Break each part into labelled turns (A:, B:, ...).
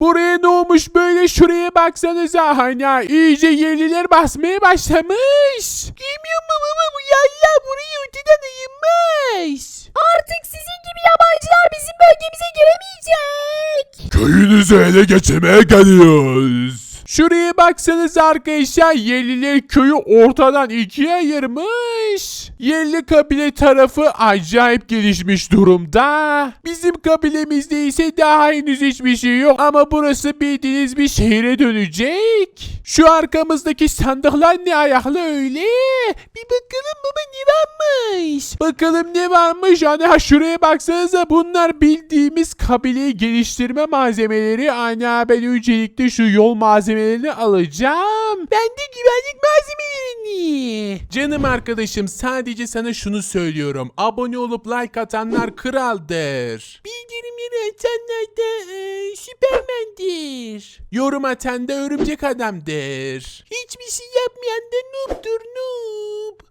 A: Buraya ne olmuş böyle şuraya baksanıza hani iyice yerliler basmaya başlamış. Bilmiyorum baba bu yerler burayı öteden ayırmış.
B: Artık sizin gibi yabancılar bizim bölgemize giremeyecek.
C: Köyünüzü ele geçirmeye geliyoruz.
A: Şuraya baksanıza arkadaşlar yerliler köyü ortadan ikiye ayırmış. Yerli kabile tarafı acayip gelişmiş durumda. Bizim kabilemizde ise daha henüz hiçbir şey yok ama burası bildiğiniz bir şehre dönecek. Şu arkamızdaki sandıklar ne ayaklı öyle? Bir bakalım baba ne varmış? Bakalım ne varmış? Ana şuraya baksanıza bunlar bildiğimiz kabileyi geliştirme malzemeleri. Ana ben öncelikle şu yol malzemelerini alacağım. Ben de güvenlik malzemelerini. Canım arkadaşım sadece sana şunu söylüyorum. Abone olup like atanlar kraldır. Bildirimleri atanlar da süpermendir. Yorum atan da örümcek adamdır. Hiçbir şey yapmayan da noob'dur noob.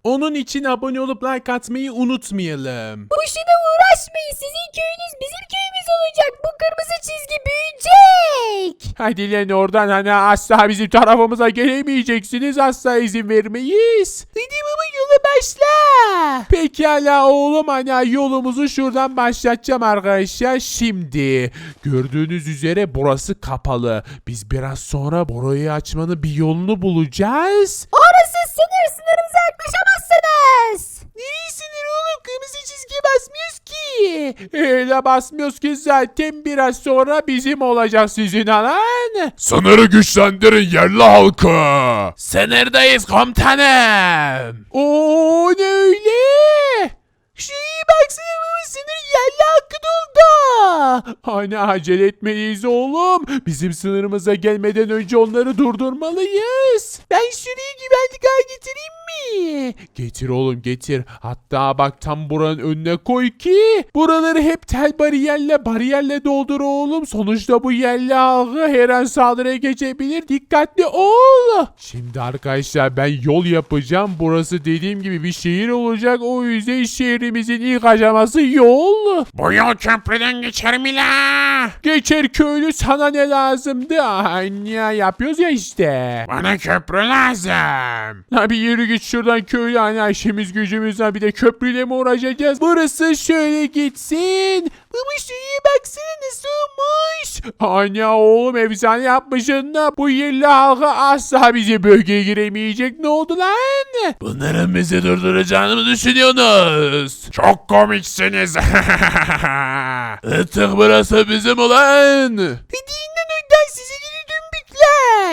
A: Onun için abone olup like atmayı unutmayalım.
B: Boşuna uğraşmayın. Sizin köyünüz bizim köyümüz olacak. Bu kırmızı çizgi büyüyecek.
A: Hadi lan oradan hani asla bizim tarafımıza gelemeyeceksiniz. Asla izin vermeyiz. Hadi baba yola başla. Pekala oğlum hani yolumuzu şuradan başlatacağım arkadaşlar. Şimdi gördüğünüz üzere burası kapalı. Biz biraz sonra burayı açmanın bir yolunu bulacağız.
B: Orası sınır. Sınırımıza yaklaşamazsınız.
A: Neyi sinir oğlum? Kırmızı çizgiye basmıyoruz ki. Öyle basmıyoruz ki zaten biraz sonra bizim olacak sizin alan.
C: Sınırı güçlendirin yerli halkı.
A: Sınırdayız komutanım. Oo ne öyle? Şuraya baksana baba sınır yerli hakkı doldu. Hani acele etmeliyiz oğlum. Bizim sınırımıza gelmeden önce onları durdurmalıyız. Ben şuraya güvenlik getireyim mi? Getir oğlum getir. Hatta bak tam buranın önüne koy ki buraları hep tel bariyerle bariyerle doldur oğlum. Sonuçta bu yerli halkı her an saldırıya geçebilir. Dikkatli ol. Şimdi arkadaşlar ben yol yapacağım. Burası dediğim gibi bir şehir olacak. O yüzden şehrimizin ilk aşaması yol.
C: Bu yol köprüden geçer mi la?
A: Geçer köylü sana ne lazımdı? Anne yapıyoruz ya işte.
C: Bana köprü lazım.
A: La bir yürü git şuradan köylü hani işimiz gücümüzden bir de köprüyle mi uğraşacağız? Burası şöyle gitsin. Baba şuraya baksana nasıl olmuş. Anne oğlum efsane yapmışsın da bu yerli halka asla bizi bölgeye giremeyecek. Ne oldu lan?
C: Bunların bizi durduracağını mı düşünüyorsunuz? Çok komiksiniz. Artık burası bizim ulan.
A: Geri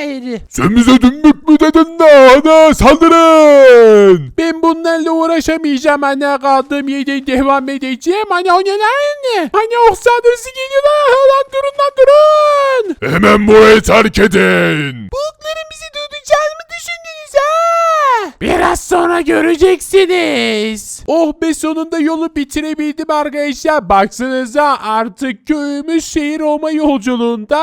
A: dümbükler.
C: Sen bize dümbük mü dedin de ana saldırın.
A: Ben bunlarla uğraşamayacağım anne kaldığım yerden devam edeceğim. Anne o ne lan? Anne o saldırısı geliyor lan. Lan durun lan durun.
C: Hemen burayı terk edin.
A: Bulutların bizi durduracağını mı düşündünüz ha? Biraz sonra göreceksiniz. Oh be sonunda yolu bitirebildim arkadaşlar. Baksanıza artık köyümüz şehir olma yolculuğunda.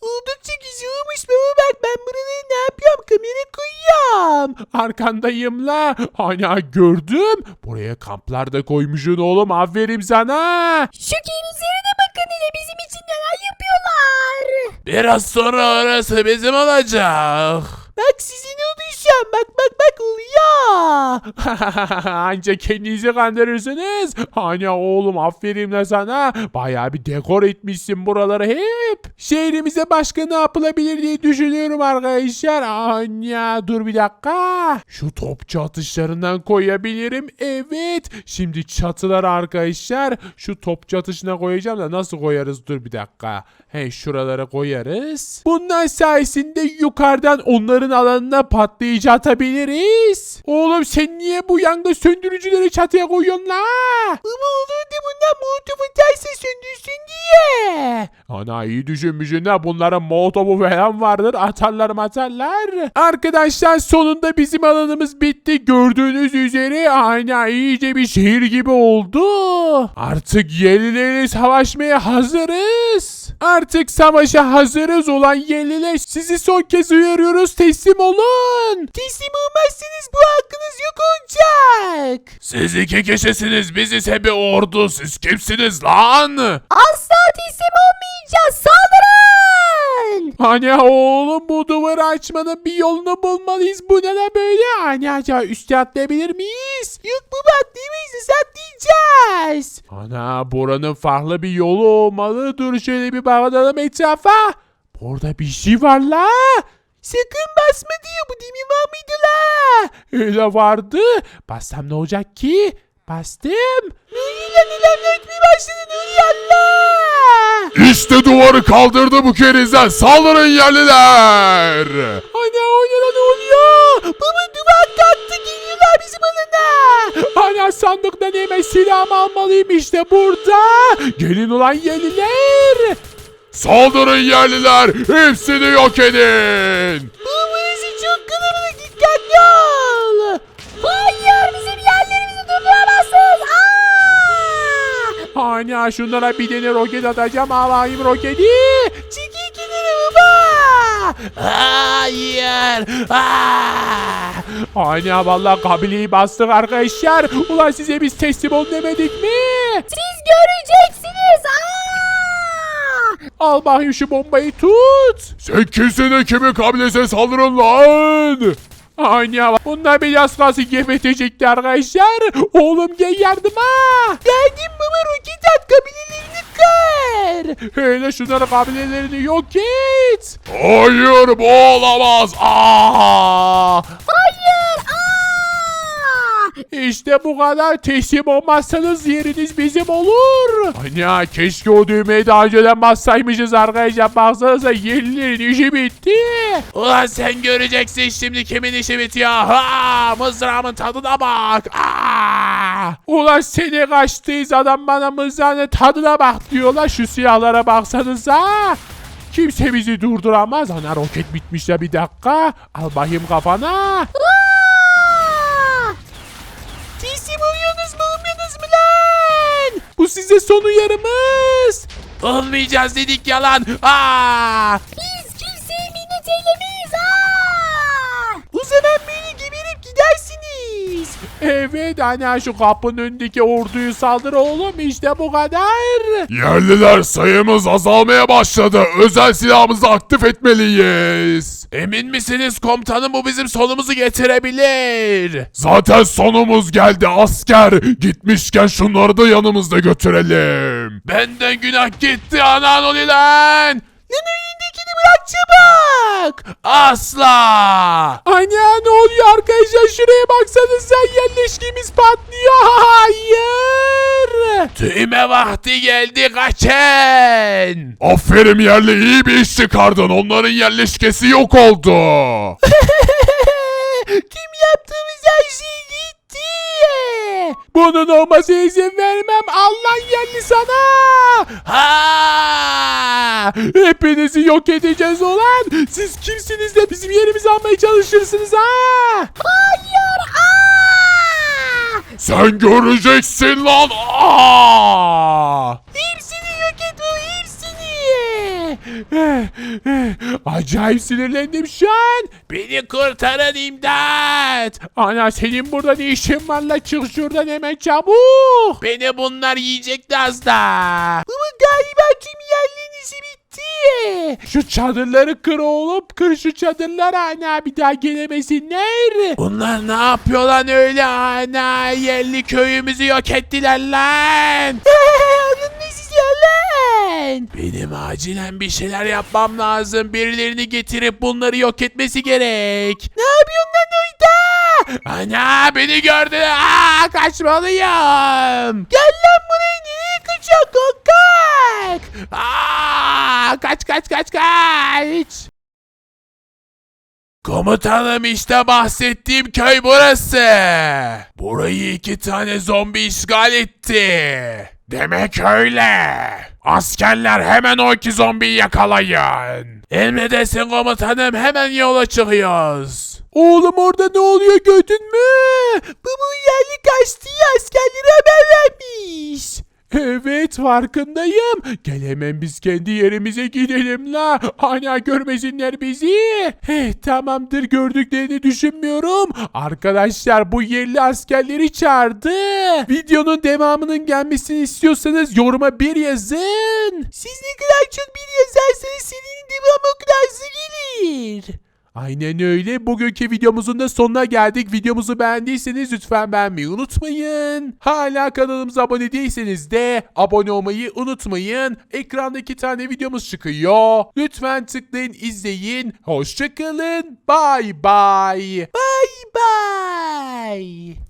A: Oldukça güzel olmuş baba bak ben buraları ne yapıyorum kamera koyuyorum. Arkandayım la. Hani gördüm. Buraya kamplar da koymuşsun oğlum aferin sana.
B: Şu genizlerine bakın hele bizim için neler yapıyorlar.
C: Biraz sonra orası bizim olacak.
A: Bak sizin oluşan bak bak bak oluyor. Anca kendinizi kandırırsınız. Hani oğlum aferin la sana. Bayağı bir dekor etmişsin buraları hep. Şehrimize başka ne yapılabilir diye düşünüyorum arkadaşlar. Anya dur bir dakika. Şu topçu atışlarından koyabilirim. Evet. Şimdi çatılar arkadaşlar. Şu topçu atışına koyacağım da nasıl koyarız dur bir dakika. He şuralara koyarız. Bunlar sayesinde yukarıdan onların alanına patlayıcı atabiliriz. Oğlum sen niye bu yangın söndürücüleri çatıya koyuyorsun la? Ama olurdu bunlar molotofu terse söndürsün diye. Ana iyi düşünmüşsün ha bunların molotofu falan vardır atarlar matarlar. Arkadaşlar sonunda bizim alanımız bitti. Gördüğünüz üzere ana iyice bir şehir gibi oldu. Artık yerlileri savaşmaya hazırız. Artık savaşa hazırız olan yerliler sizi son kez uyarıyoruz teslim olun. Teslim olmazsanız bu hakkınız yok olacak.
C: Siz iki kişisiniz biz ise bir ordu siz kimsiniz lan?
B: Asla teslim olmayacağız. Saldırın.
A: Ana oğlum bu duvarı açmanın bir yolunu bulmalıyız. Bu ne lan böyle? Ana acaba üste atlayabilir miyiz? Yok baba atlayamayız. Atlayacağız. Ana buranın farklı bir yolu olmalı. Dur şöyle bir bakalım etrafa. Burada bir şey var la. Sakın basma diyor. Bu demin var mıydı la? Öyle vardı. Bassam ne olacak ki? Bastım. Nuri lan ilan ötmeye başladı Nuri Allah.
C: İşte duvarı kaldırdı bu kerizler. Saldırın yerliler.
A: Ana o ne lan oluyor? Baba duvar kalktı geliyorlar bizim alana. Ana sandıktan hemen silahımı almalıyım işte burada. Gelin ulan yeniler.
C: Saldırın yerliler. Hepsini yok edin.
A: Burası çok kalabalık dikkatli ol. Ana şunlara bir tane roket atacağım alayım roketi. Çekil kenara baba. Hayır. Aa! Ana vallahi kabileyi bastık arkadaşlar. Ulan size biz teslim ol demedik mi?
B: Siz göreceksiniz. Aa!
A: Al bakayım şu bombayı tut.
C: Sen kimsin de kimin kabilesine saldırın lan?
A: Ana bunlar beni az kalsın gebertecekti arkadaşlar. Oğlum gel yardıma. Geldim baba roket at kabilelerini kır. Hele şunların kabilelerini yok et.
C: Hayır bu olamaz. Aa!
B: Hayır.
A: İşte bu kadar teslim olmazsanız yeriniz bizim olur. Ana keşke o düğmeyi daha önceden bassaymışız arkadaşlar. Baksanıza yerlilerin işi bitti. Ulan sen göreceksin şimdi kimin işi bitiyor. Ha, mızrağımın tadına bak. Aa! Ulan seni kaçtıyız adam bana mızrağının tadına bak diyorlar. Şu silahlara baksanıza. Kimse bizi durduramaz. Ana roket bitmiş ya bir dakika. Al bakayım kafana. Oluyorsunuz mu olmuyorsunuz mu lan? Bu size son uyarımız. Olmayacağız dedik yalan. Aa!
B: Biz kimseye minnet eylemeyiz. Aa!
A: O zaman beni geberip gidersiniz. Evet ana şu kapının önündeki orduyu saldır oğlum işte bu kadar.
C: Yerliler sayımız azalmaya başladı. Özel silahımızı aktif etmeliyiz.
A: Emin misiniz komutanım bu bizim sonumuzu getirebilir.
C: Zaten sonumuz geldi asker. Gitmişken şunları da yanımızda götürelim.
A: Benden günah gitti anan ol lan. Lan önündekini bırak çabuk. Asla. Ana ne oluyor arkadaşlar şuraya baksanıza yerleşkimiz patlıyor. Hayır. Tüyme vakti geldi kaçın.
C: Aferin yerli iyi bir iş çıkardın. Onların yerleşkesi yok oldu.
A: Kim yaptığımız her şey gitti. Bunun olması izin vermem. Allah yerli sana. Ha! Hepinizi yok edeceğiz ulan. Siz kimsiniz de bizim yerimizi almaya çalışırsınız ha?
B: Hayır. Aa!
C: Sen göreceksin lan. Aa!
A: Hepsini yok et hepsini. Acayip sinirlendim şu an. Beni kurtarın imdat. Ana senin burada ne işin var la çık şuradan hemen çabuk. Beni bunlar yiyecekti az da. Ama galiba işi bitti. Şu çadırları kır oğlum kır şu çadırları ana bir daha gelemesinler. Bunlar ne yapıyor lan öyle ana yerli köyümüzü yok ettiler lan. lan? Benim acilen bir şeyler yapmam lazım. Birilerini getirip bunları yok etmesi gerek. Ne yapıyorsun lan orada? Ana beni gördüler. Aa, kaçmalıyım. Gel lan buraya nereye kaçıyorsun korkak? Aa, kaç kaç kaç kaç. Komutanım işte bahsettiğim köy burası. Burayı iki tane zombi işgal etti. Demek öyle. Askerler hemen o iki zombiyi yakalayın. Emredesin komutanım hemen yola çıkıyoruz. Oğlum orada ne oluyor gördün mü? Bu yerli kaçtı askerlere haber vermiş. Evet farkındayım. Gel hemen biz kendi yerimize gidelim la. Ana görmesinler bizi. Heh, tamamdır gördüklerini düşünmüyorum. Arkadaşlar bu yerli askerleri çağırdı. Videonun devamının gelmesini istiyorsanız yoruma bir yazın. Siz ne kadar çok bir yazarsanız serinin devamı o kadar hızlı Aynen öyle. Bugünkü videomuzun da sonuna geldik. Videomuzu beğendiyseniz lütfen beğenmeyi unutmayın. Hala kanalımıza abone değilseniz de abone olmayı unutmayın. Ekranda iki tane videomuz çıkıyor. Lütfen tıklayın, izleyin. Hoşçakalın. Bye bye. Bye bye.